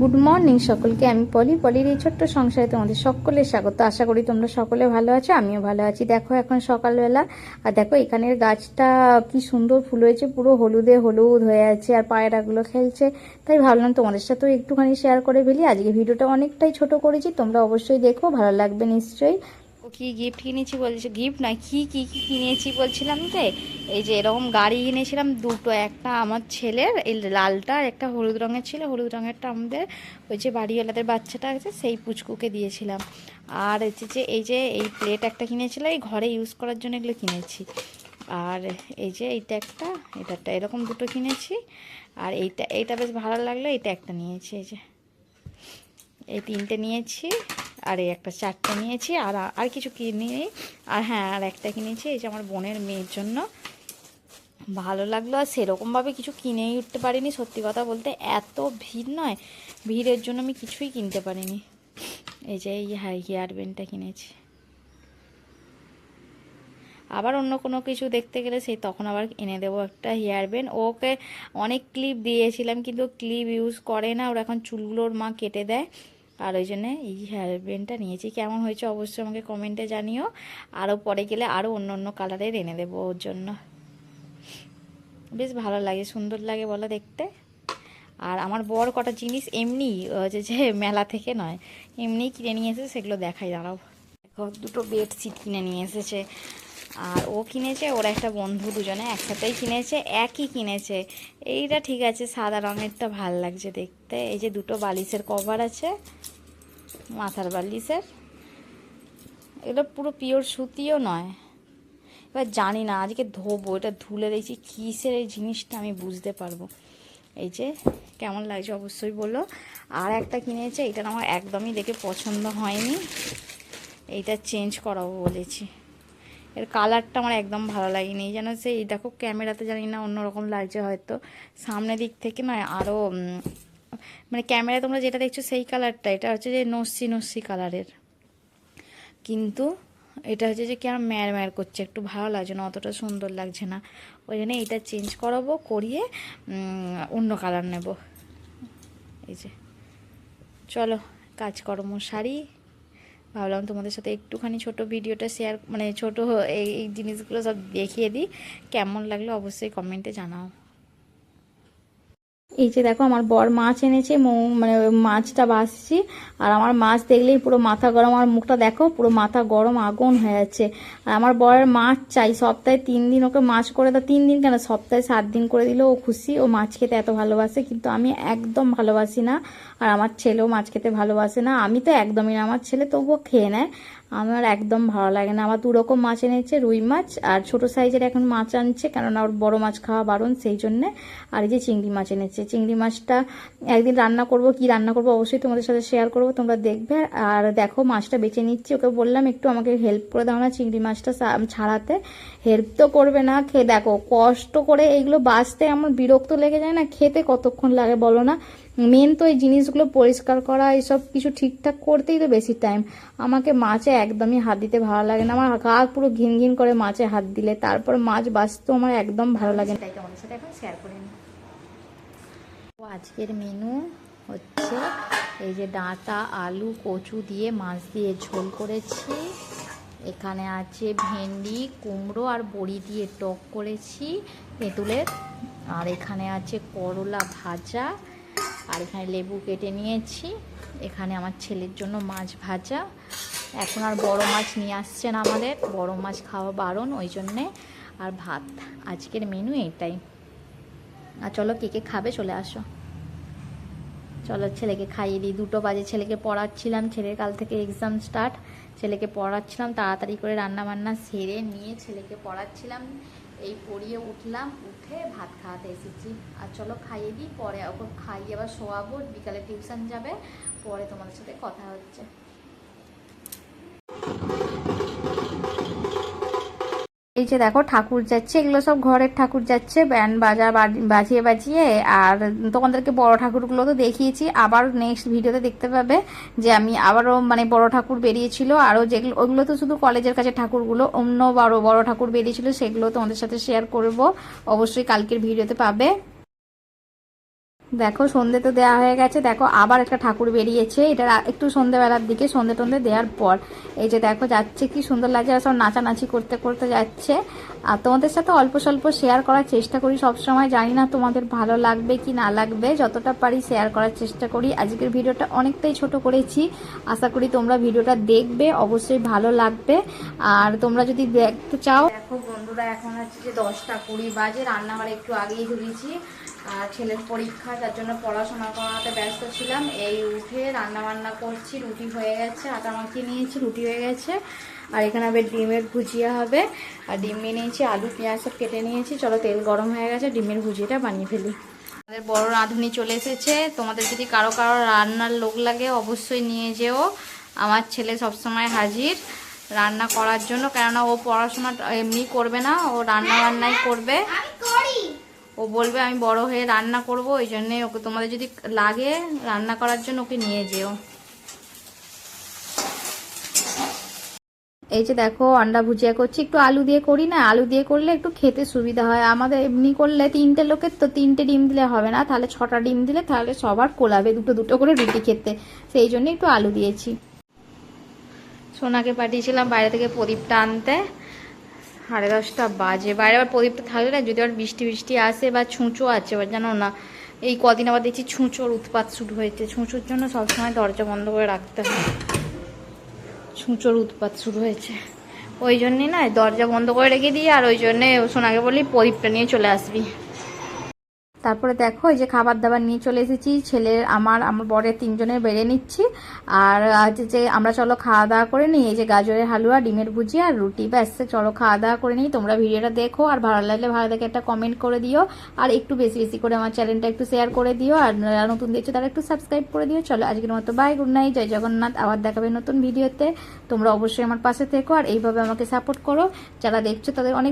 Good morning সকলকে, আমি পলি। পলির এই ছোট্ট সংসারে তোমাদের সকলের স্বাগত। আশা করি তোমরা সকলে ভালো আছো, আমিও ভালো আছি। দেখো এখন সকালবেলা, আর দেখো এখানের গাছটা কি সুন্দর ফুল হয়েছে, পুরো হলুদে হলুদ হয়ে আছে, আর পায়রাগুলো খেলছে। তাই ভাবলাম তোমাদের সাথেও একটুখানি শেয়ার করে ফেলি। আজকে ভিডিওটা অনেকটাই ছোট করেছি, তোমরা অবশ্যই দেখো, ভালো লাগবে নিশ্চয়ই। কি গিফট কিনেছি বলছে? গিফট না, কি কি কি কিনেছি বলছিলাম তো এই যে এরকম গাড়ি কিনেছিলাম দুটো, একটা আমার ছেলের, এই লালটা একটা হলুদ রঙের ছিল, হলুদ রঙেরটা আমাদের ওই যে বাড়িওয়ালাদের বাচ্চাটা আছে, সেই পুচকুকে দিয়েছিলাম। আর হচ্ছে যে এই যে এই প্লেট একটা কিনেছিলাম এই ঘরে ইউজ করার জন্য এগুলো কিনেছি। আর এই যে এইটা একটা এটা একটা এরকম দুটো কিনেছি। আর এইটা এইটা বেশ ভালো লাগল, এইটা একটা নিয়েছি, এই যে। এই তিনটে নিয়েছি। আর এই একটা চারটে নিয়েছি, আর আর কিছু কিনি আর হ্যাঁ আর একটা কিনেছি, এই যে আমার বোনের মেয়ের জন্য। ভালো লাগল, আর সেরকমভাবে কিছু কিনেই উঠতে পারিনি, সত্যি কথা বলতে। এত ভিড় নয়, ভিড়ের জন্য আমি কিছুই কিনতে পারিনি। এই যে এই হেয়ার ব্যান্ডটা কিনেছি। আবার অন্য কোনো কিছু দেখতে গেলে সেই তখন আবার এনে দেবো একটা হেয়ার ব্যান্ড। ওকে অনেক ক্লিপ দিয়েছিলাম, কিন্তু ক্লিপ ইউজ করে না, ওর এখন চুলগুলোর মা কেটে দেয়। আর ওই জন্যে এই হেয়ার ব্যান্ডটা নিয়েছি। কেমন হয়েছে অবশ্যই আমাকে কমেন্টে জানিও। আরও পরে গেলে আরও অন্য অন্য কালারের এনে দেবো ওর জন্য। বেশ ভালো লাগে, সুন্দর লাগে বলো দেখতে। আর আমার বর কটা জিনিস এমনি হচ্ছে যে মেলা থেকে নয়, এমনি কিনে নিয়ে এসেছে, সেগুলো দেখাই, দাঁড়াও। দুটো বেডশিট কিনে নিয়ে এসেছে। আর ও কিনেছে, ওর একটা বন্ধু দুজনে একসাথেই কিনেছে, একই কিনেছে। এইটা ঠিক আছে, সাদা রঙেরটা ভালো লাগছে দেখতে। এই যে দুটো বালিশের কভার আছে, মাথার বালিশের। এগুলো পুরো পিওর সুতিও নয়। এবার জানি না, আজকে ধোবো, এটা ধুলে দেখছি কিসের এই জিনিসটা আমি বুঝতে পারব। এই যে, কেমন লাগছে অবশ্যই বলো। আর একটা কিনেছে এটা আমার একদমই দেখে পছন্দ হয়নি। এইটা চেঞ্জ করাবো বলেছি। এর কালারটা আমার একদম ভালো লাগেনি। যেন সেই দেখো ক্যামেরাতে জানি না অন্যরকম লাগছে হয়তো। সামনে দিক থেকে নয় আরও মানে ক্যামেরায় তোমরা যেটা দেখছ সেই কালারটা এটা হচ্ছে যে নস্যি নস্যি কালারের কিন্তু এটা হচ্ছে যে কেমন ম্যার ম্যার করছে, একটু ভালো লাগছে না, অতটা সুন্দর লাগছে না। ওই জন্য এটা চেঞ্জ করাবো, করিয়ে অন্য কালার নেব। এই যে, চলো কাজকর্ম সারি ভাবলাম তোমাদের সাথে একটুখানি ছোট ভিডিওটা শেয়ার মানে ছোট এই জিনিসগুলো সব দেখিয়ে দিই। কেমন লাগল অবশ্যই কমেন্টে জানাও। এই যে দেখো, আমার বর মাছ এনেছে মানে মাছটা বাসছি। আর আমার মাছ দেখলেই পুরো মাথা গরম, আর মুখটা দেখো, পুরো মাথা গরম, আগুন হয়ে যাচ্ছে। আর আমার বরের মাছ চাই, সপ্তাহে তিন দিন ওকে মাছ করে দাও। তিন দিন কেন? সপ্তাহে সাত দিন করে দিলে ও খুশি, ও মাছ খেতে এত ভালোবাসে, কিন্তু আমি একদম ভালোবাসি না। আর আমার ছেলেও মাছ খেতে ভালোবাসে না, আমি তো একদমই না, আমার ছেলে তবুও খেয়ে নেয়। আমার একদম ভালো লাগে না। আমার দুরকম মাছ এনেছে, রুই মাছ, আর ছোট সাইজের এখন মাছ আনছে, কেননা ওর বড় মাছ খাওয়া বারণ, সেই জন্যে। আর এই যে চিংড়ি মাছ এনেছে, চিংড়ি মাছটা একদিন রান্না করব, কি রান্না করব অবশ্যই তোমাদের সাথে শেয়ার করব, তোমরা দেখবে। আর দেখো, মাছটা বেছে নিচ্ছি, ওকে বললাম, একটু আমাকে হেল্প করে দাও না চিংড়ি মাছটা ছাড়াতে। হেল্প তো করবে না, খেয়ে দেখো, কষ্ট করে এইগুলো বাঁচতে আমার বিরক্ত লেগে যায় না, খেতে কতক্ষণ লাগে বলো না? মেন তো এই জিনিসগুলো পরিষ্কার করা, এইসব কিছু ঠিকঠাক করতেই তো বেশি টাইম আমাকে মাছে একদমই হাত দিতে ভালো লাগে না। আমার গা পুরো ঘিন ঘিন করে মাছে হাত দিলে। তারপর মাছ বাঁচতেও আমার একদম ভালো লাগে না। তাই শেয়ার করে আজকের মেনু হচ্ছে এই যে ডাঁটা, আলু, কচু দিয়ে মাছ দিয়ে ঝোল করেছি। এখানে আছে ভেন্ডি, কুমড়ো আর বড়ি দিয়ে টক করেছি, তেঁতুলের। আর এখানে আছে করলা ভাজা। আর এখানে লেবু কেটে নিয়েছি। এখানে আমার ছেলের জন্য মাছ ভাজা। এখন আর বড় মাছ নিয়ে আসছেন আমাদের। বড় মাছ খাওয়া বারণ, ওই জন্যে আর ভাত। আজকের মেনু এটাই। আর চলো কে কে খাবে চলে আসো। চলো ছেলেকে খাইয়ে দিই। দুটো বাজে ছেলেকে পড়াচ্ছিলাম। ছেলের কাল থেকে এক্সাম স্টার্ট ছেলেকে পড়াচ্ছিলাম। তাড়াতাড়ি করে রান্না বান্না সেরে নিয়ে ছেলেকে পড়াচ্ছিলাম। এই পড়িয়ে উঠলাম, উঠে ভাত খাওয়াতে এসেছি। আর চলো খাইয়ে দিই, পরে ওকে খাইয়ে আবার শোয়াবো, বিকালে টিউশন যাবে, পরে তোমাদের সাথে কথা হচ্ছে। এই যে দেখো ঠাকুর যাচ্ছে, এগুলো সব ঘরের ঠাকুর যাচ্ছে, ব্যান্ড বাজা বাজিয়ে বাজিয়ে। আর তোমাদেরকে বড় ঠাকুরগুলো তো দেখিয়েছি, আবার নেক্সট ভিডিওতে দেখতে পাবে যে আমি আবারও মানে বড় ঠাকুর বেরিয়েছিল। আরও যেগুলো, ওগুলো তো শুধু কলেজের কাছে ঠাকুরগুলো, অন্য বড় বড় ঠাকুর বেরিয়েছিল, সেগুলো তোমাদের সাথে শেয়ার করব। অবশ্যই কালকের ভিডিওতে পাবে। দেখো সন্ধে তো দেওয়া হয়ে গেছে। দেখো, আবার একটা ঠাকুর বেরিয়েছে। এটা একটু সন্ধেবেলার দিকে, সন্ধে টন্ধে দেওয়ার পর। এই যে দেখো, যাচ্ছে কি সুন্দর লাগছে সব নাচানাচি করতে করতে যাচ্ছে। আর তোমাদের সাথে অল্প স্বল্প শেয়ার করার চেষ্টা করি সব সময় জানি না তোমাদের ভালো লাগবে কি না লাগবে। যতটা পারি শেয়ার করার চেষ্টা করি। আজকের ভিডিওটা অনেকটাই ছোট করেছি। আশা করি তোমরা ভিডিওটা দেখবে, অবশ্যই ভালো লাগবে। আর তোমরা যদি দেখতে চাও দেখো বন্ধুরা, এখন হচ্ছে যে দশটা কুড়ি বাজে। রান্নাঘরে একটু আগেই ঢুকেছি আর ছেলের পরীক্ষা, তার জন্য পড়াশোনা করাতে ব্যস্ত ছিলাম। এই উঠে রান্না বান্না করছি, রুটি হয়ে গেছে, আটা মাখিয়ে নিয়েছি, রুটি হয়ে গেছে। আর এখানে আবার ডিমের ভুজিয়া হবে। আর ডিম নিয়ে নিয়েছি, আলু, পেঁয়াজ সব কেটে নিয়েছি। চলো তেল গরম হয়ে গেছে, ডিমের ভুজিয়াটা বানিয়ে ফেলি। আমাদের বড় রাঁধুনি চলে এসেছে। তোমাদের যদি কারও কারও রান্নার লোক লাগে, অবশ্যই নিয়ে যেও। আমার ছেলে সবসময় হাজির রান্না করার জন্য। কেননা ও পড়াশোনা এমনি করবে না, ও রান্না বান্নাই করবে ও বলবে, আমি বড় হয়ে রান্না করব, ওই জন্যে ওকে তোমাদের যদি লাগে রান্না করার জন্য ওকে নিয়ে যেও। এই যে দেখো আন্ডা ভুজিয়া করছি। একটু আলু দিয়ে করি না, আলু দিয়ে করলে একটু খেতে সুবিধা হয়। আমাদের এমনি করলে তিনটে লোকের তো তিনটে ডিম দিলে হবে না, তাহলে ছটা ডিম দিলে তাহলে সবার কোলাবে দুটো দুটো করে রুটি খেতে। সেই জন্য একটু আলু দিয়েছি। সোনাকে পাঠিয়েছিলাম বাইরে থেকে প্রদীপটা আনতে। সাড়ে দশটা বাজে। বাইরে আবার প্রদীপটা থাকলে না, যদি আবার বৃষ্টি বৃষ্টি আসে বা ছুঁচো আছে এবার জানো না, এই কদিন আবার দেখছি ছুঁচোর উৎপাত শুরু হয়েছে। ছুঁচোর জন্য সবসময় দরজা বন্ধ করে রাখতে হয়। ছুঁচোর উৎপাত শুরু হয়েছে। ওই জন্যে না, দরজা বন্ধ করে রেখে দিই, আর ওই জন্যে সোনাকে বলি প্রদীপটা নিয়ে চলে আসবি। তারপরে দেখো, এই যে খাবার দাবার নিয়ে চলে এসেছি। ছেলের আমার আমার বরের তিনজনের বেড়ে নিচ্ছি। আর আজ যে আমরা চলো খাওয়া দাওয়া করে নিই, এই যে গাজরের হালুয়া, ডিমের ভুজি আর রুটি, ব্যাস, চলো খাওয়া দাওয়া করে নিই। তোমরা ভিডিওটা দেখো আর ভালো লাগলে ভালো দেখে একটা কমেন্ট করে দিও। আর একটু বেশি বেশি করে আমার চ্যানেলটা একটু শেয়ার করে দিও। আর নতুন দেখছ, তারা একটু সাবস্ক্রাইব করে দিও। চলো আজকের মতো বাই গুড নাইট জয় জগন্নাথ। আবার দেখাবে নতুন ভিডিওতে। তোমরা অবশ্যই আমার পাশে থেকো আর এইভাবে আমাকে সাপোর্ট করো। যারা দেখছ, তাদের অনেক